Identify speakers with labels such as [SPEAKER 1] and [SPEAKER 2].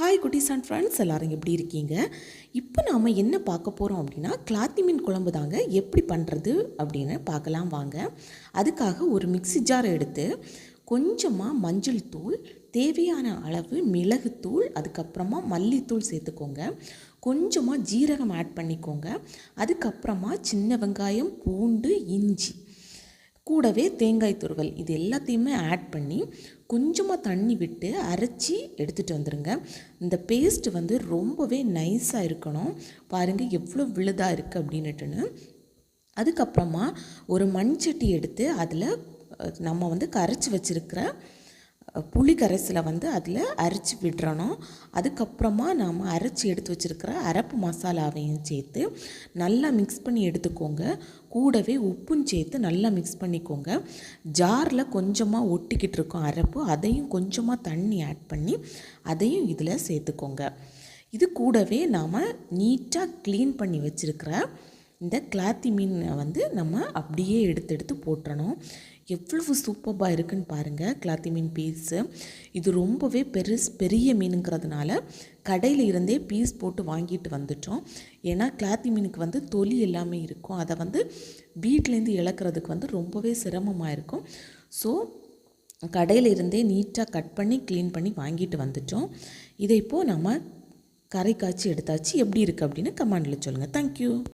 [SPEAKER 1] Hi குட்டீஸ் and friends. எல்லோரும் எப்படி இருக்கீங்க? இப்போ நாம் என்ன பார்க்க போகிறோம் அப்படின்னா கிளாத்தி மீன் குழம்பு தாங்க எப்படி பண்ணுறது அப்படின்னு பார்க்கலாம் வாங்க. அதுக்காக ஒரு மிக்ஸி ஜார் எடுத்து கொஞ்சமாக மஞ்சள் தூள் தேவையான அளவு மிளகுத்தூள் அதுக்கப்புறமா மல்லித்தூள் சேர்த்துக்கோங்க. கொஞ்சமாக ஜீரகம் ஆட் பண்ணிக்கோங்க. அதுக்கப்புறமா சின்ன வெங்காயம் பூண்டு இஞ்சி கூடவே தேங்காய் துருவல். இது எல்லாத்தையுமே ஆட் பண்ணி கொஞ்சமாக தண்ணி விட்டு அரைச்சி எடுத்துகிட்டு வந்துடுங்க இந்த பேஸ்ட் வந்து ரொம்பவே நைஸாக இருக்கணும். பாருங்கள் எவ்வளோ விழுதாக இருக்குது அப்படின்னுட்டுன்னு. அதுக்கப்புறமா ஒரு மண்சட்டி எடுத்து அதில் நம்ம வந்து கரைச்சி வச்சுருக்கிற புளி கரைசலை வந்து அதில் அரைச்சி விடுறணும் அதுக்கப்புறமா நாம் அரைச்சி எடுத்து வச்சுருக்கிற அரப்பு மசாலாவையும் சேர்த்து நல்லா மிக்ஸ் பண்ணி எடுத்துக்கோங்க. கூடவே உப்பும் சேர்த்து நல்லா மிக்ஸ் பண்ணிக்கோங்க. ஜாரில் கொஞ்சமாக ஒட்டிக்கிட்டு இருக்கும் அரப்பு அதையும் கொஞ்சமாக தண்ணி ஆட் பண்ணி அதையும் இதில் சேர்த்துக்கோங்க. இது கூடவே நாம் நீட்டாக க்ளீன் பண்ணி வச்சுருக்கிற இந்த கிளாத்தி மீனை வந்து நம்ம அப்படியே எடுத்து எடுத்து போட்டுறணும். எவ்வளவு சூப்பராக இருக்குன்னு பாருங்கள் கிளாத்தி மீன் பீஸு இது ரொம்பவே பெருசு பெரிய மீனுங்கிறதுனால கடையில் இருந்தே பீஸ் போட்டு வாங்கிட்டு வந்துட்டோம். ஏன்னா கிளாத்தி மீனுக்கு வந்து தொலி எல்லாமே இருக்கும். அதை வந்து வீட்டிலேருந்து இழக்கிறதுக்கு வந்து ரொம்பவே சிரமமாக இருக்கும். ஸோ கடையில் இருந்தே நீட்டாக கட் பண்ணி க்ளீன் பண்ணி வாங்கிட்டு வந்துட்டோம். இதை இப்போது நம்ம கரை காய்ச்சி எடுத்தாச்சு. எப்படி இருக்குது அப்படின்னு கமெண்டில் சொல்லுங்கள் தேங்க்யூ